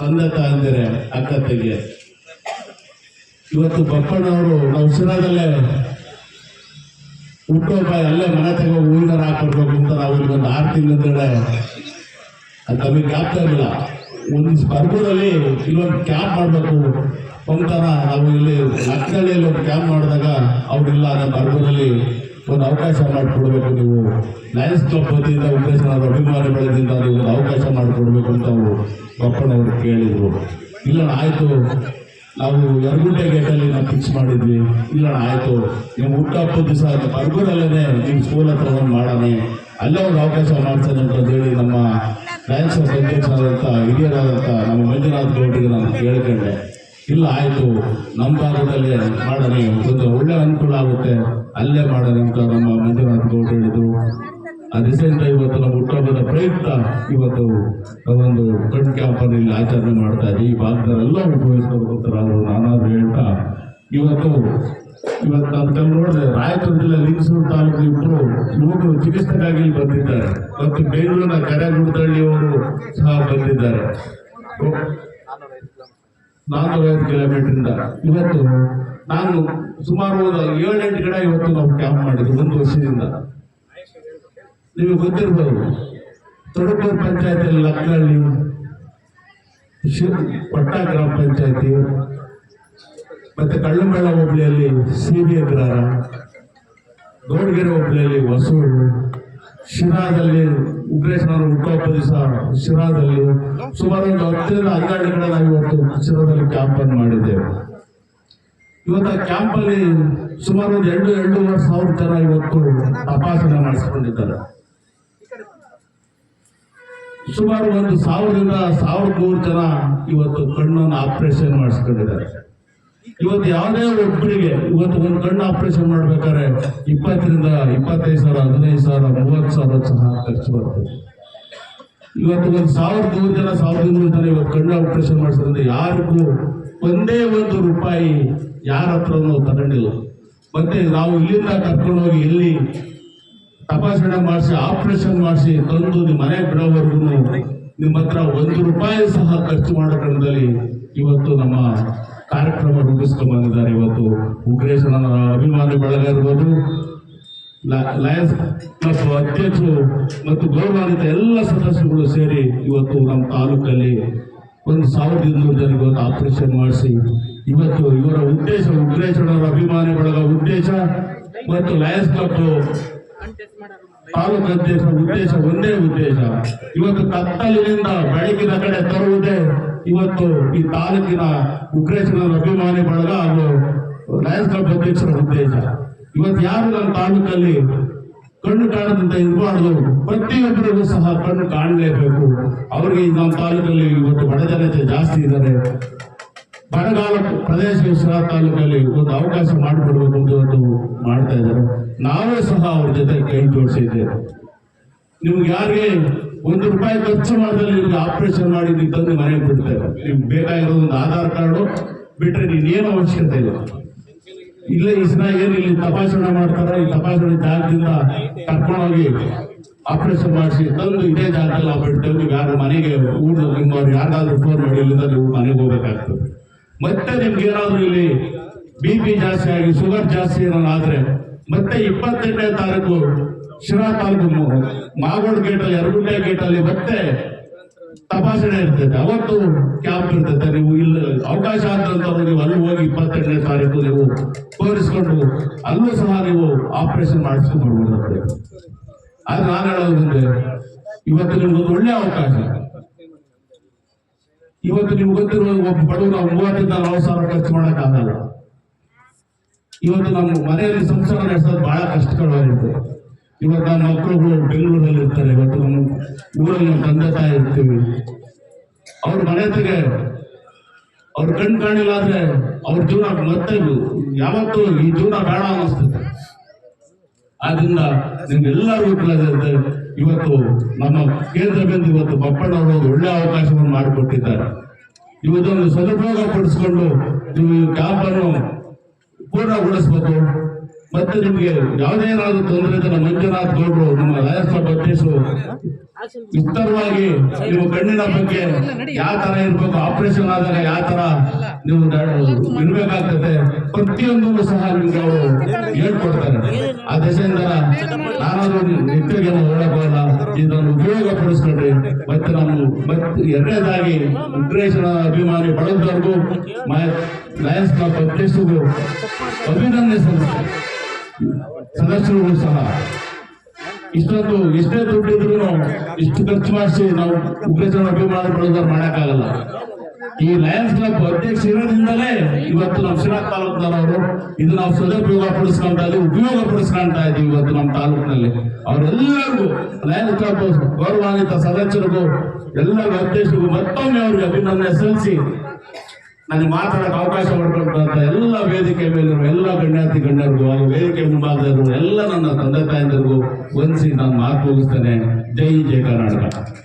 ತಂದೆ ತಾಯಂದಿರೆ, ಅಕ್ಕ ತಂಗಿ. ಇವತ್ತು ಬಪ್ಪಣ್ಣವರು ನಾವು ಸಿರಾದಲ್ಲೇ ಹುಟ್ಟೋಬ್ಬ ಅಲ್ಲೇ ಮನೆ ತಗೋ ಹೂವಿನ ಹಾಕೊಡ್ಬೇಕು ಅಂತ ನಾವು ಇಲ್ಲಿ ಒಂದು ಆರು ತಿಂಗಳಿಂದಲೇ. ಅದು ನಮಗೆ ಜ್ಞಾಪಕ ಇರಲಿಲ್ಲ ಒಂದು ಸ್ಪರ್ಧದಲ್ಲಿ ಇಲ್ಲೊಂದು ಕ್ಯಾಂಪ್ ಮಾಡಬೇಕು. ಅಂತ ನಾವು ಇಲ್ಲಿ ಲಕ್ಕಳ್ಳಿಯಲ್ಲಿ ಒಂದು ಕ್ಯಾಂಪ್ ಮಾಡಿದಾಗ ಅವರಿಲ್ಲ ನಮ್ಮ ಬರ್ಗದಲ್ಲಿ ಒಂದು ಅವಕಾಶ ಮಾಡಿಕೊಡ್ಬೇಕು ನೀವು. ಲಯನ್ಸ್ ಕ್ಲಬ್ ವತಿಯಿಂದ ಉದ್ದೇಶ ಅಭಿಮಾನಿ ಬೆಳೆದಿಂದ ನೀವು ಒಂದು ಅವಕಾಶ ಮಾಡಿಕೊಡ್ಬೇಕು ಅಂತ ಅವರು ಬಪ್ಪಣ್ಣವರು ಕೇಳಿದರು. ಇಲ್ಲ ಆಯಿತು. ನಾವು ಯರಗುಂಟೆ ಗೇಟಲ್ಲಿ ನಾವು ಫಿಕ್ಸ್ ಮಾಡಿದ್ವಿ. ಇಲ್ಲ ಆಯಿತು. ನೀವು ಹುಟ್ಟುಹಬ್ಬದ ದಿವಸ ಬರ್ಗೂರಲ್ಲೇ ನಿಮ್ಮ ಸ್ಕೂಲ್ ಹತ್ರ ಒಂದು ಮಾಡೋಣ. ಅಲ್ಲೇ ಒಂದು ಅವಕಾಶ ಮಾಡ್ತೇನೆ ಅಂತ ಹೇಳಿ ನಮ್ಮ ಲಯನ್ಸ್ ಅಧ್ಯಕ್ಷರಾದಂಥ ಹಿರಿಯರಾದಂಥ ನಮ್ಮ ಮಂಜುನಾಥ್ ಗೌಡ್ರಿಗೆ ನಾನು ಕೇಳ್ಕೊಂಡೆ. ಇಲ್ಲ, ಆಯಿತು. ನಮ್ಮ ಭಾಗದಲ್ಲಿ ಮಾಡೋಣ ಒಂದು ಒಳ್ಳೆ ಅನುಕೂಲ ಆಗುತ್ತೆ. ಅಲ್ಲೇ ಮಾಡೋಣ ಅಂತ ನಮ್ಮ ಮಂಜುನಾಥ್ ಗೌಡ್ ಹೇಳಿದ್ರು. ಆ ದಿಸೆಯಿಂದ ಇವತ್ತು ನಮ್ಮ ಹುಟ್ಟಬದ ಪ್ರಯುಕ್ತ ಇವತ್ತು ಒಂದು ಕಣ್ ಕ್ಯಾಂಪನ್ನು ಇಲ್ಲಿ ಆಚರಣೆ ಮಾಡ್ತಾ ಇದ್ದೀವಿ ಈ ಭಾಗದಲ್ಲೆಲ್ಲ ಅವರು ನಾನಾದ್ರು ಹೇಳ್ತಾ, ಇವತ್ತು ಇವತ್ತು ನಾನು ಕೆಲವು ನೋಡಿದೆ ರಾಯಚೂರು ಜಿಲ್ಲೆ ಲಿಂಗಸೂರು ತಾಲೂಕು ಇಬ್ಬರು ಯುವಕರು ಚಿಕಿತ್ಸೆಗಾಗಿ ಬಂದಿದ್ದಾರೆ. ಮತ್ತು ಬೆಂಗಳೂರಿನ ಕರೆಗುಡ್ತಳ್ಳಿಯವರು ಸಹ ಬಂದಿದ್ದಾರೆ. ನಾನ್ನೂರೈವತ್ತು ಕಿಲೋಮೀಟ್ರಿಂದ ಇವತ್ತು ನಾನು ಸುಮಾರು ಏಳೆಂಟು ಗಿಡ ಇವತ್ತು ನಾವು ಕ್ಯಾಂಪ್ ಮಾಡಿದ್ವಿ, ಒಂದು ವರ್ಷದಿಂದ. ನಿಮಗೆ ಗೊತ್ತಿರ್ಬೋದು, ತೊಡಕೂರು ಪಂಚಾಯತಿಯಲ್ಲಿ ಲಕ್ಕಳ್ಳಿ ಪಟ್ಟ ಗ್ರಾಮ ಪಂಚಾಯತಿ, ಮತ್ತೆ ಕಳ್ಳಂಬಳ್ಳ ಹೋಬಳಿಯಲ್ಲಿ ಸಿ ಬಿ ಅಗ್ರಹಾರ ಗೌಡಗೆರೆ ಹೋಬಳಿಯಲ್ಲಿ ಹೊಸೂರು ಶಿರಾದಲ್ಲಿ ಉಗ್ರೇಶ್ವರ ಹುಟ್ಟುಹಬ್ಬ ದಿವಸ ಶಿರಾದಲ್ಲಿ ಸುಮಾರು ಒಂದು ಹತ್ತರಿಂದ ಹನ್ನೆರಡು ಕಡೆ ನಾವು ಇವತ್ತು ಶಿರಾದಲ್ಲಿ ಕ್ಯಾಂಪ್ ಅನ್ನು ಮಾಡಿದ್ದೇವೆ. ಇವತ್ತು ಆ ಕ್ಯಾಂಪಲ್ಲಿ ಸುಮಾರು ಒಂದು ಎರಡು, ಎರಡೂವರೆ ಸಾವಿರ ಜನ ಇವತ್ತು ತಪಾಸಣೆ ಮಾಡಿಸಿಕೊಂಡಿದ್ದಾರೆ. ಸುಮಾರು ಒಂದು ಸಾವಿರದಿಂದ ಸಾವಿರದ ನೂರು ಜನ ಇವತ್ತು ಕಣ್ಣನ್ನು ಆಪರೇಷನ್ ಮಾಡಿಸ್ಕೊಂಡಿದ್ದಾರೆ. ಇವತ್ತು ಯಾವುದೇ ಒಬ್ಬರಿಗೆ ಇವತ್ತು ಒಂದು ಕಣ್ಣು ಆಪರೇಷನ್ ಮಾಡ್ಬೇಕಾದ್ರೆ ಇಪ್ಪತ್ತರಿಂದ ಇಪ್ಪತ್ತೈದು ಸಾವಿರ, ಹದಿನೈದು ಸಾವಿರ, ಮೂವತ್ತು ಸಾವಿರ ಸಹ ಖರ್ಚು ಬರ್ತದೆ ಇವತ್ತು ಒಂದು ಸಾವಿರದ ನೂರು ಜನ, ಸಾವಿರದ ಇನ್ನೂರು ಜನ ಇವತ್ತು ಕಣ್ಣು ಆಪರೇಷನ್ ಮಾಡಿಸೋದ್ರಿಂದ ಯಾರಿಗೂ ಒಂದೇ ಒಂದು ರೂಪಾಯಿ ಯಾರ ಹತ್ರನೂ ತಗೊಂಡಿಲ್ಲ. ಮತ್ತೆ ನಾವು ಇಲ್ಲಿಂದ ಕರ್ಕೊಂಡು ಹೋಗಿ ಇಲ್ಲಿ ತಪಾಸಣೆ ಮಾಡಿಸಿ ಆಪರೇಷನ್ ಮಾಡಿಸಿ ತಂದು ನಿಮ್ಮ ಮನೆ ಬಿಡೋವರೆಗೂ ನಿಮ್ಮ ಹತ್ರ ಒಂದು ರೂಪಾಯಿ ಸಹ ಖರ್ಚು ಮಾಡೋ ಕ್ರಮದಲ್ಲಿ ಇವತ್ತು ನಮ್ಮ ಕಾರ್ಯಕ್ರಮ ರೂಪಿಸ್ಕೊಂಡು ಬಂದಿದ್ದಾರೆ ಇವತ್ತು ಉಗ್ರೇಶನ ಅಭಿಮಾನಿ ಬಳಗ ಇರ್ಬೋದು. ಲಯನ್ಸ್ ಕ್ಲಬ್ ಅಧ್ಯಕ್ಷರು ಮತ್ತು ಗೌರವಾನ್ವಿತ ಎಲ್ಲ ಸದಸ್ಯರುಗಳು ಸೇರಿ ಇವತ್ತು ನಮ್ಮ ತಾಲೂಕಲ್ಲಿ ಒಂದು ಸಾವಿರದ ಇನ್ನೂರು ಜನ ಇವತ್ತು ಆಪರೇಷನ್ ಮಾಡಿಸಿ, ಇವತ್ತು ಇವರ ಉದ್ದೇಶ ಉಗ್ರೇಶನವರ ಅಭಿಮಾನಿ ಬಳಗ ಉದ್ದೇಶ ಮತ್ತು ಲಯನ್ಸ್ ಕ್ಲಬ್ ತಾಲೂಕು ಅಧ್ಯಕ್ಷ ಉದ್ದೇಶ ಒಂದೇ ಉದ್ದೇಶ. ಇವತ್ತು ಕತ್ತಲಿನಿಂದ ಬೆಳಗಿನ ಕಡೆ ತರುವುದೇ ಇವತ್ತು ಈ ತಾಲೂಕಿನ ಉಗ್ರೇಶನ ಅಭಿಮಾನಿ ಬಳಗ ಹಾಗೂ ಲಯನ್ಸ್ ಕ್ಲಬ್ ಅಧ್ಯಕ್ಷರ ಉದ್ದೇಶ. ಇವತ್ತು ಯಾರು ನಮ್ಮ ತಾಲೂಕಲ್ಲಿ ಕಣ್ಣು ಕಾಣದಂತ ಇರಬಾರ್ದು? ಪ್ರತಿಯೊಬ್ಬರಿಗೂ ಸಹ ಕಣ್ಣು ಕಾಣಲೇಬೇಕು. ಅವರಿಗೆ ನಮ್ಮ ತಾಲೂಕಲ್ಲಿ ಇವತ್ತು ಬಡ ಜನತೆ ಜಾಸ್ತಿ ಇದ್ದಾರೆ. ಬರಗಾಲ ಪ್ರದೇಶ ಶಿರಾ ತಾಲೂಕಲ್ಲಿ ಒಂದು ಅವಕಾಶ ಮಾಡಿಕೊಡ್ಬೇಕು ಅಂತ ಇವತ್ತು ಮಾಡ್ತಾ ಇದ್ದಾರೆ. ನಾವೇ ಸಹ ಅವ್ರ ಜೊತೆ ಕೈ ಜೋಡಿಸಿದ್ದೇವೆ ನಿಮ್ಗೆ ಯಾರಿಗೆ ಒಂದು ರೂಪಾಯಿ ಖರ್ಚು ಮಾಡಿದಲ್ಲಿ ನಿಮ್ಗೆ ಆಪರೇಷನ್ ಮಾಡಿ ನೀವು ತಂದು ಮನೆಗೆ ಬಿಡ್ತೇವೆ. ನಿಮ್ಗೆ ಬೇಕಾಗಿರೋ ಒಂದು ಆಧಾರ್ ಕಾರ್ಡು ಬಿಟ್ರೆ ಏನು ಅವಶ್ಯಕತೆ ಇಲ್ಲ. ಇಲ್ಲ, ಈ ಏನು ಇಲ್ಲಿ ತಪಾಸಣೆ ಮಾಡ್ತಾರೆ, ಈ ತಪಾಸಣೆ ಜಾಗದಿಂದ ಕರ್ಕೊಂಡೋಗಿ ಆಪರೇಷನ್ ಮಾಡಿಸಿ ತಂದು ಇದೇ ಜಾಗದಲ್ಲಿ ನಾವು ಬಿಡ್ತೇವೆ. ನೀವು ಯಾರು ಮನೆಗೆ, ಊರು ನಿಮ್ಮವ್ರು ಯಾರಾದ್ರೂ ಫೋನ್ ಮಾಡಿ ಇಲ್ಲಿಂದ ನೀವು ಮನೆಗೆ ಹೋಗ್ಬೇಕಾಗ್ತದೆ. ಮತ್ತೆ ನಿಮ್ಗೆ ಏನಾದರೂ ಇಲ್ಲಿ ಬಿ ಪಿ ಜಾಸ್ತಿ ಆಗಿ ಶುಗರ್ ಜಾಸ್ತಿ ಏನಾದ್ರು ಆದ್ರೆ, ಮತ್ತೆ ಇಪ್ಪತ್ತೆಂಟನೇ ತಾರೀಕು ಶಿರಾ ತಾಲೂಕು ಗೇಟ್ ಅಲ್ಲಿ ಅರಗುಂಡೆ ಗೇಟ್ ಅಲ್ಲಿ ಮತ್ತೆ ತಪಾಸಣೆ ಇರ್ತೈತೆ. ಅವತ್ತು ಕ್ಯಾಂಪ್ ಇರ್ತೈತೆ. ನೀವು ಇಲ್ಲಿ ಅವಕಾಶ ಆದಂತ ನೀವು ಅಲ್ಲಿ ಹೋಗಿ ಇಪ್ಪತ್ತೆಂಟನೇ ತಾರೀಕು ನೀವು ತೋರಿಸ್ಕೊಂಡು ಅಲ್ಲೂ ಸಹ ನೀವು ಆಪರೇಷನ್ ಮಾಡಿಸ್ಕೊಂಡು ಬರ್ಬೋದಂತೆ ಆದ್ರೆ ನಾನು ಹೇಳೋದು ಇವತ್ತು ನಿಮ್ಗೊಂದು ಒಳ್ಳೆ ಅವಕಾಶ. ಇವತ್ತು ನಿಮ್ಗೆ ಗೊತ್ತಿರುವ ಒಬ್ಬ ಬಡವರು ನಾವು ಮೂವತ್ತರಿಂದ ನಲವತ್ತು ಸಾವಿರ ಖರ್ಚು ಮಾಡೋಕ್ಕಾಗಲ್ಲ. ಇವತ್ತು ನಮ್ಮ ಮನೆಯಲ್ಲಿ ಸಂಸಾರ ನಡೆಸೋದು ಬಹಳ ಕಷ್ಟಕರವಾಗಿರುತ್ತೆ. ಇವತ್ತು ನಾನು ಮಕ್ಕಳುಗಳು ಬೆಂಗಳೂರಲ್ಲಿ ಇರ್ತಾರೆ ಇವತ್ತು ನಮ್ಮ ಊರಲ್ಲಿ ತಂದೆ ತಾಯಿ ಇರ್ತೀವಿ. ಅವ್ರ ಮನೆ ಹತ್ತಿಗೆ ಅವ್ರ ಕಣ್ ಕಾಣಿಲ್ಲ ಆದ್ರೆ ಅವ್ರ ಜೀವನ ಮತ್ತೆ ಯಾವತ್ತೂ ಈ ಜೀವನ ಬೇಡ ಅನ್ನಿಸ್ತದೆ. ಆದ್ರಿಂದ ನಿಮ್ಗೆಲ್ಲರಿಗೂ ತಿಳಿದಿರುತ್ತೆ ಇವತ್ತು ನಮ್ಮ ಕೇಂದ್ರ ಬಿಂದು ಇವತ್ತು ಬಪ್ಪಣ್ಣವರು ಒಳ್ಳೆ ಅವಕಾಶವನ್ನು ಮಾಡಿಕೊಟ್ಟಿದ್ದಾರೆ. ಇವತ್ತೊಂದು ಸದುಪಯೋಗ ಪಡಿಸ್ಕೊಂಡು ನೀವು ಕ್ಯಾಂಪನ್ನು ಪೂರ್ಣಗೊಳಿಸ್ಬೇಕು. ಮತ್ತೆ ನಿಮಗೆ ಯಾವುದೇ ಏನಾದ್ರು ತೊಂದರೆ ಇದ್ರೆ ಮಂಜುನಾಥ್ ಗೌಡರು ನಮ್ಮ ಲಯನ್ಸ್ ಕ್ಲಬ್ ವಿಸ್ತಾರವಾಗಿ ನೀವು ಕಣ್ಣಿನ ಬಗ್ಗೆ ಯಾವ ತರ ಇರ್ಬೇಕು ಆಪರೇಷನ್ ಆದಾಗ ಯಾವ ತರ ನೀವು ಇರ್ಬೇಕಾಗ್ತದೆ ಪ್ರತಿಯೊಂದನ್ನು ಸಹ ನಿಮ್ಗೆ ಅವರು ಹೇಳ್ಕೊಡ್ತಾರೆ. ಆ ದೆಸೆಯಿಂದ ನಾನಾದ್ರೂ ನಿತ್ಯಗೆ ಹೇಳಬಲ್ಲ ಇದನ್ನು ಉಪಯೋಗ ಪಡಿಸ್ಕೊಂಡ್ರಿ ಮತ್ತೆ ನಾನು ಮತ್ತೆ ಎರಡನೇದಾಗಿ ಉಗ್ರೇಶನ ಅಭಿಮಾನಿ ಬಳಗದವ್ರಿಗೂ ಲಯನ್ಸ್ ಕ್ಲಬ್ ಅಧ್ಯಕ್ಷರಿಗೂ ಅಭಿನಂದನೆ ಸದಸ್ಯರು ಸಹ ಇಷ್ಟೊಂದು ಎಷ್ಟೇ ದುಡ್ಡಿದ್ರು ಇಷ್ಟು ಖರ್ಚು ಮಾಡಿಸಿ ನಾವು ಉಪಯೋಗ ಅಭಿಮಾನ ಬಳಗದವ್ರು ಮಾಡಕ್ಕಾಗಲ್ಲ. ಈ ಲಯನ್ಸ್ ಕ್ಲಬ್ ಅಧ್ಯಕ್ಷ ಇರೋದ್ರಿಂದಲೇ ಇವತ್ತು ನಮ್ಮ ಶಿರಾ ತಾಲೂಕ್ನವರು ಇದು ನಾವು ಸದುಪಯೋಗ ಪಡಿಸ್ಕೊಂತ ಇದ್ದೀವಿ ಉಪಯೋಗ ಪಡಿಸ್ಕೊಂತ ಇದೀವಿ ಇವತ್ತು ನಮ್ಮ ತಾಲೂಕಿನಲ್ಲಿ. ಅವರೆಲ್ಲರಿಗೂ ಲಯನ್ಸ್ ಕ್ಲಬ್ ಗೌರವಾನ್ವಿತ ಸದಸ್ಯರಿಗೂ ಎಲ್ಲರಿಗೂ ಅಧ್ಯಕ್ಷರಿಗೂ ಮತ್ತೊಮ್ಮೆ ಅವರಿಗೆ ಅಭಿನಂದನೆ ಸಲ್ಲಿಸಿ ನನಗೆ ಮಾತಾಡಕ್ಕೆ ಅವಕಾಶ ಮಾಡಿಕೊಂಡಂತ ಎಲ್ಲ ವೇದಿಕೆ ಮೇಲಿರುವ ಎಲ್ಲ ಗಣ್ಯಾತಿ ಗಣ್ಯರಿಗೂ, ಹಾಗೂ ವೇದಿಕೆ ಮುಂಭಾಗದವರು ಎಲ್ಲ ನನ್ನ ತಂದೆ ತಾಯಂದಿರಿಗೂ ವಂದಿಸಿ ನಾನು ಮಾತು ಮುಗಿಸ್ತೇನೆ. ಜೈ ಜಯ ಕರ್ನಾಟಕ.